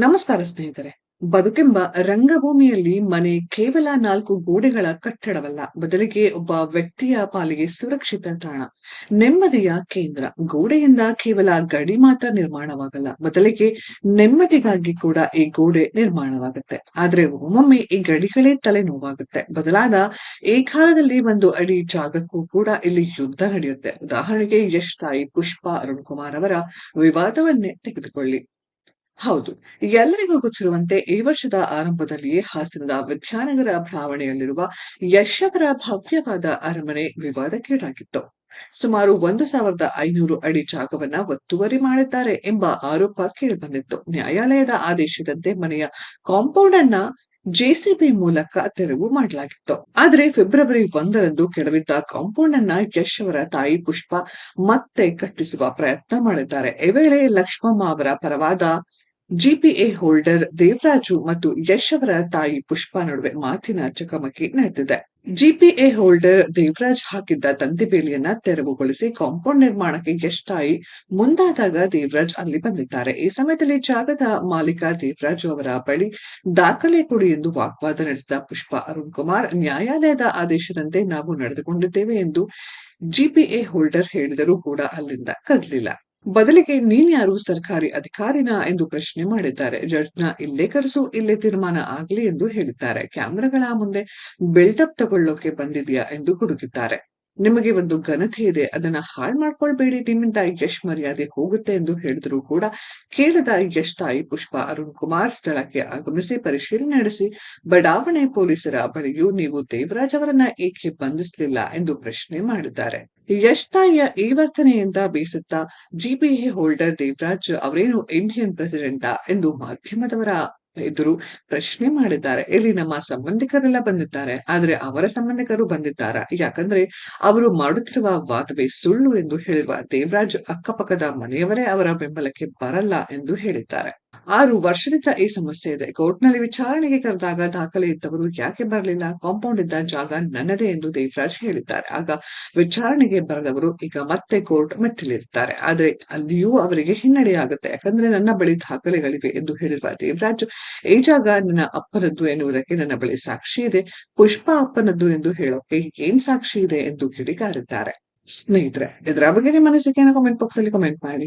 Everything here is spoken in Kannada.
ನಮಸ್ಕಾರ ಸ್ನೇಹಿತರೆ. ಬದುಕೆಂಬ ರಂಗಭೂಮಿಯಲ್ಲಿ ಮನೆ ಕೇವಲ ನಾಲ್ಕು ಗೋಡೆಗಳ ಕಟ್ಟಡವಲ್ಲ, ಬದಲಿಗೆ ಒಬ್ಬ ವ್ಯಕ್ತಿಯ ಪಾಲಿಗೆ ಸುರಕ್ಷಿತ ತಾಣ. ನೆಮ್ಮದಿಯ ಕೇಂದ್ರ. ಗೋಡೆಯಿಂದ ಕೇವಲ ಗಡಿ ಮಾತ್ರ ನಿರ್ಮಾಣವಾಗಲ್ಲ, ಬದಲಿಗೆ ನೆಮ್ಮದಿಗಾಗಿ ಕೂಡ ಈ ಗೋಡೆ ನಿರ್ಮಾಣವಾಗುತ್ತೆ. ಆದ್ರೆ ಒಮ್ಮೊಮ್ಮೆ ಈ ಗಡಿಗಳೇ ತಲೆನೋವಾಗುತ್ತೆ. ಬದಲಾದ ಈ ಕಾಲದಲ್ಲಿ ಒಂದು ಅಡಿ ಜಾಗಕ್ಕೂ ಕೂಡ ಇಲ್ಲಿ ಯುದ್ಧ ನಡೆಯುತ್ತೆ. ಉದಾಹರಣೆಗೆ ಯಶ್ ತಾಯಿ ಪುಷ್ಪ ಅರುಣ್ ಕುಮಾರ್ ಅವರ ವಿವಾದವನ್ನೇ ತೆಗೆದುಕೊಳ್ಳಿ. ಹೌದು. ಎಲ್ಲರಿಗೂ ಗೊತ್ತಿರುವಂತೆ ಈ ವರ್ಷದ ಆರಂಭದಲ್ಲಿಯೇ ಹಾಸನದ ವಿದ್ಯಾನಗರ ಭಾವಣೆಯಲ್ಲಿರುವ ಯಶವರ ಭವ್ಯವಾದ ಅರಮನೆ ವಿವಾದಕ್ಕೀಡಾಗಿತ್ತು. ಸುಮಾರು ಒಂದು ಸಾವಿರದ ಐನೂರು ಅಡಿ ಜಾಗವನ್ನ ಒತ್ತುವರಿ ಮಾಡಿದ್ದಾರೆ ಎಂಬ ಆರೋಪ ಕೇಳಿಬಂದಿತ್ತು. ನ್ಯಾಯಾಲಯದ ಆದೇಶದಂತೆ ಮನೆಯ ಕಾಂಪೌಂಡ್ ಅನ್ನ ಜೆಸಿಬಿ ಮೂಲಕ ತೆರವು ಮಾಡಲಾಗಿತ್ತು. ಆದ್ರೆ ಫೆಬ್ರವರಿ ಒಂದರಂದು ಕೆಡವಿದ್ದ ಕಾಂಪೌಂಡ್ ಅನ್ನ ಯಶ್ ಅವರ ತಾಯಿ ಪುಷ್ಪ ಮತ್ತೆ ಕಟ್ಟಿಸುವ ಪ್ರಯತ್ನ ಮಾಡಿದ್ದಾರೆ. ಈ ವೇಳೆ ಲಕ್ಷ್ಮಮ್ಮ ಅವರ ಪರವಾದ ಜಿಪಿಎ ಹೋಲ್ಡರ್ ದೇವರಾಜು ಮತ್ತು ಯಶ್ ಅವರ ತಾಯಿ ಪುಷ್ಪ ನಡುವೆ ಮಾತಿನ ಚಕಮಕಿ ನಡೆದಿದೆ. ಜಿಪಿಎ ಹೋಲ್ಡರ್ ದೇವರಾಜ್ ಹಾಕಿದ್ದ ತಂತಿ ಬೇಲಿಯನ್ನ ತೆರವುಗೊಳಿಸಿ ಕಾಂಪೌಂಡ್ ನಿರ್ಮಾಣಕ್ಕೆ ಯಶ್ ತಾಯಿ ಮುಂದಾದಾಗ ದೇವರಾಜ್ ಅಲ್ಲಿ ಬಂದಿದ್ದಾರೆ. ಈ ಸಮಯದಲ್ಲಿ ಜಾಗದ ಮಾಲೀಕ ದೇವರಾಜು ಅವರ ಬಳಿ ದಾಖಲೆ ಕೊಡಿ ಎಂದು ವಾಗ್ವಾದ ನಡೆಸಿದ ಪುಷ್ಪ, ಅರುಣ್ ಕುಮಾರ್, ನ್ಯಾಯಾಲಯದ ಆದೇಶದಂತೆ ನಾವು ನಡೆದುಕೊಂಡಿದ್ದೇವೆ ಎಂದು ಜಿಪಿಎ ಹೋಲ್ಡರ್ ಹೇಳಿದರೂ ಕೂಡ ಅಲ್ಲಿಂದ ಕದಲಿಲ್ಲ. ಬದಲಿಗೆ ನೀನ್ಯಾರು ಸರ್ಕಾರಿ ಅಧಿಕಾರಿನಾ ಎಂದು ಪ್ರಶ್ನೆ ಮಾಡಿದ್ದಾರೆ. ಜಡ್ಜ್ನ ಇಲ್ಲೇ ಕರೆಸು, ಇಲ್ಲೇ ತೀರ್ಮಾನ ಆಗ್ಲಿ ಎಂದು ಹೇಳಿದ್ದಾರೆ. ಕ್ಯಾಮೆರಾಗಳ ಮುಂದೆ ಬಿಲ್ಡಪ್ ತಗೊಳ್ಳೋಕೆ ಬಂದಿದ್ಯಾ ಎಂದು ಗುಡುಗಿದ್ದಾರೆ ನಿಮಗೆ ಒಂದು ಘನತೆ ಇದೆ. ಅದನ್ನ ಹಾಳು ಮಾಡ್ಕೊಳ್ಬೇಡಿ. ನಿಮ್ಮಿಂದ ಯಶ್ ಮರ್ಯಾದೆ ಹೋಗುತ್ತೆ ಎಂದು ಹೇಳಿದ್ರು ಕೂಡ ಕೇಳದ ಯಶ್ ತಾಯಿ ಪುಷ್ಪ ಅರುಣ್ ಕುಮಾರ್ ಸ್ಥಳಕ್ಕೆ ಆಗಮಿಸಿ ಪರಿಶೀಲನೆ ನಡೆಸಿ, ಬಡಾವಣೆ ಪೊಲೀಸರ ಬಳಿಯೂ ನೀವು ದೇವರಾಜ್ ಅವರನ್ನ ಏಕೆ ಬಂಧಿಸಲಿಲ್ಲ ಎಂದು ಪ್ರಶ್ನೆ ಮಾಡಿದ್ದಾರೆ. ತಾಯಿಯ ಈ ವರ್ತನೆಯಿಂದ ಬೇಸತ್ತ ಜಿಪಿಎ ಹೋಲ್ಡರ್ ದೇವರಾಜ್ ಅವರೇನು ಇಂಡಿಯನ್ ಪ್ರೆಸಿಡೆಂಟಾ ಎಂದು ಮಾಧ್ಯಮದವರ ಎದುರು ಪ್ರಶ್ನೆ ಮಾಡಿದ್ದಾರೆ. ಇಲ್ಲಿ ನಮ್ಮ ಸಂಬಂಧಿಕರೆಲ್ಲ ಬಂದಿದ್ದಾರೆ. ಆದ್ರೆ ಅವರ ಸಂಬಂಧಿಕರು ಬಂದಿದ್ದಾರ? ಯಾಕಂದ್ರೆ ಅವರು ಮಾಡುತ್ತಿರುವ ವಾದವೇ ಸುಳ್ಳು ಎಂದು ಹೇಳುವ ದೇವರಾಜ್ ಅಕ್ಕಪಕ್ಕದ ಮನೆಯವರೇ ಅವರ ಬೆಂಬಲಕ್ಕೆ ಬರಲ್ಲ ಎಂದು ಹೇಳಿದ್ದಾರೆ. ಆರು ವರ್ಷದಿಂದ ಈ ಸಮಸ್ಯೆ ಇದೆ. ಕೋರ್ಟ್ನಲ್ಲಿ ವಿಚಾರಣೆಗೆ ಕರೆದಾಗ ದಾಖಲೆ ಇದ್ದವರು ಯಾಕೆ ಬರಲಿಲ್ಲ? ಕಾಂಪೌಂಡ್ ಇದ್ದ ಜಾಗ ನನ್ನದೇ ಎಂದು ದೇವರಾಜ್ ಹೇಳಿದ್ದಾರೆ. ಆಗ ವಿಚಾರಣೆಗೆ ಬರದವರು ಈಗ ಮತ್ತೆ ಕೋರ್ಟ್ ಮೆಟ್ಟಿಲಿರ್ತಾರೆ ಆದ್ರೆ ಅಲ್ಲಿಯೂ ಅವರಿಗೆ ಹಿನ್ನಡೆಯಾಗುತ್ತೆ ಯಾಕಂದ್ರೆ ನನ್ನ ಬಳಿ ದಾಖಲೆಗಳಿವೆ ಎಂದು ಹೇಳಿರುವ ದೇವರಾಜ್, ಈ ಜಾಗ ನನ್ನ ಅಪ್ಪನದ್ದು ಎನ್ನುವುದಕ್ಕೆ ನನ್ನ ಬಳಿ ಸಾಕ್ಷಿ ಇದೆ. ಪುಷ್ಪ ಅಪ್ಪನದ್ದು ಎಂದು ಹೇಳೋಕೆ ಏನ್ ಸಾಕ್ಷಿ ಇದೆ ಎಂದು ಕಿಡಿಕಾರಿದ್ದಾರೆ ಸ್ನೇಹಿತರೆ, ಇದರ ಬಗ್ಗೆ ನಿಮ್ಮ ಅನಿಸಿಕೆಯನ್ನು ಕಾಮೆಂಟ್ ಬಾಕ್ಸ್ ಅಲ್ಲಿ ಕಾಮೆಂಟ್ ಮಾಡಿ.